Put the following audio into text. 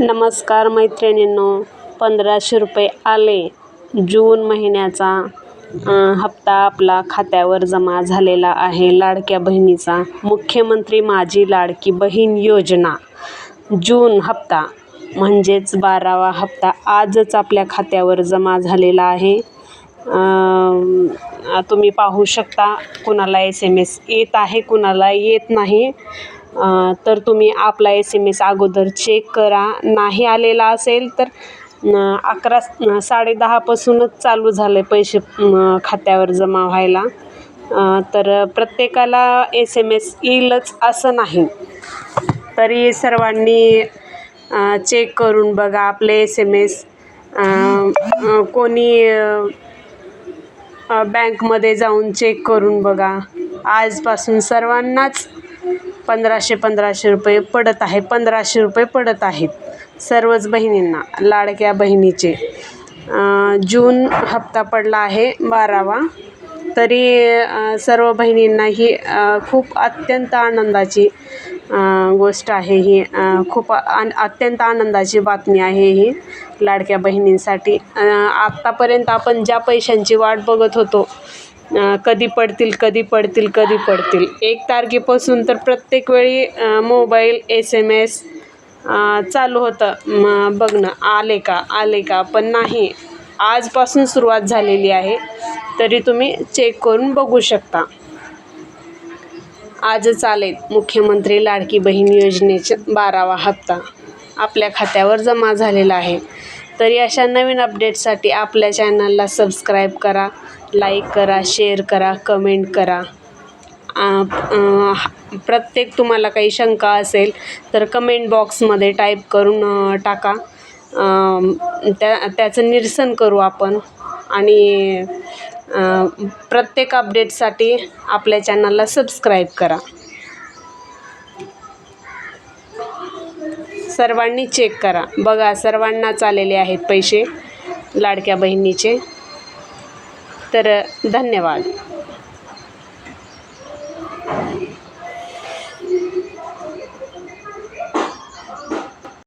नमस्कार मैत्रिणींनो पंधराशे रुपये आले. जून महिन्याचा हप्ता आपला खात्यावर जमा झालेला आहे लाडक्या बहिणीचा. मुख्यमंत्री माझी लाडकी बहीण योजना. जून हप्ता म्हणजेच बारावा हप्ता आजच आपल्या खात्यावर जमा झालेला आहे. तुम्ही पाहू शकता कुणाला एस एम एस येत आहे कुणाला येत नाही. तर तुम्ही आपला एस एम एस अगोदर चेक करा. नाही आलेला असेल तर अकरा साडेदहापासूनच चालू झाले पैसे खात्यावर जमा व्हायला. तर प्रत्येकाला एस एम एस येईलच असं नाही. तरी सर्वांनी चेक करून बघा आपले एस एम एस कोणी बँकमध्ये जाऊन चेक करून बघा. आजपासून सर्वांनाच पंधराशे पंधराशे रुपये पडत आहे पंधराशे रुपये पडत आहेत. सर्वच बहिणींना लाडक्या बहिणीचे. जून हप्ता पडला आहे बारावा. तरी सर्व बहिणींना ही खूप अत्यंत आनंदाची गोष्ट आहे ही. खूप आन अत्यंत आनंदाची बातमी आहे ही लाडक्या बहिणींसाठी. आत्तापर्यंत आपण ज्या पैशांची वाट बघत होतो कधी पडतील कधी पडतील कधी पडतील. एक तारखेपासून तर प्रत्येक वेळी मोबाईल एस एम एस चालू होतं. म बघणं आले का? आले का? पण नाही. आजपासून सुरुवात झालेली आहे. तरी तुम्ही चेक करून बघू शकता. आजच आलेत मुख्यमंत्री लाडकी बहीण योजनेचे बारावा हप्ता आपल्या खात्यावर जमा झालेला आहे. तरी अशा नवीन अपडेटसाठी आपल्या चॅनलला सबस्क्राईब करा. लाईक करा शेअर करा कमेंट करा. प्रत्येक तुम्हाला काही शंका असेल तर कमेंट बॉक्समध्ये टाईप करून टाका. त्या त्याचं निरसन करू आपण. आणि प्रत्येक अपडेटसाठी आपल्या चॅनलला सबस्क्राईब करा. सर्वांनी चेक करा. बघा सर्वांनाच आलेले आहेत पैसे लाडक्या बहिणीचे. तर धन्यवाद.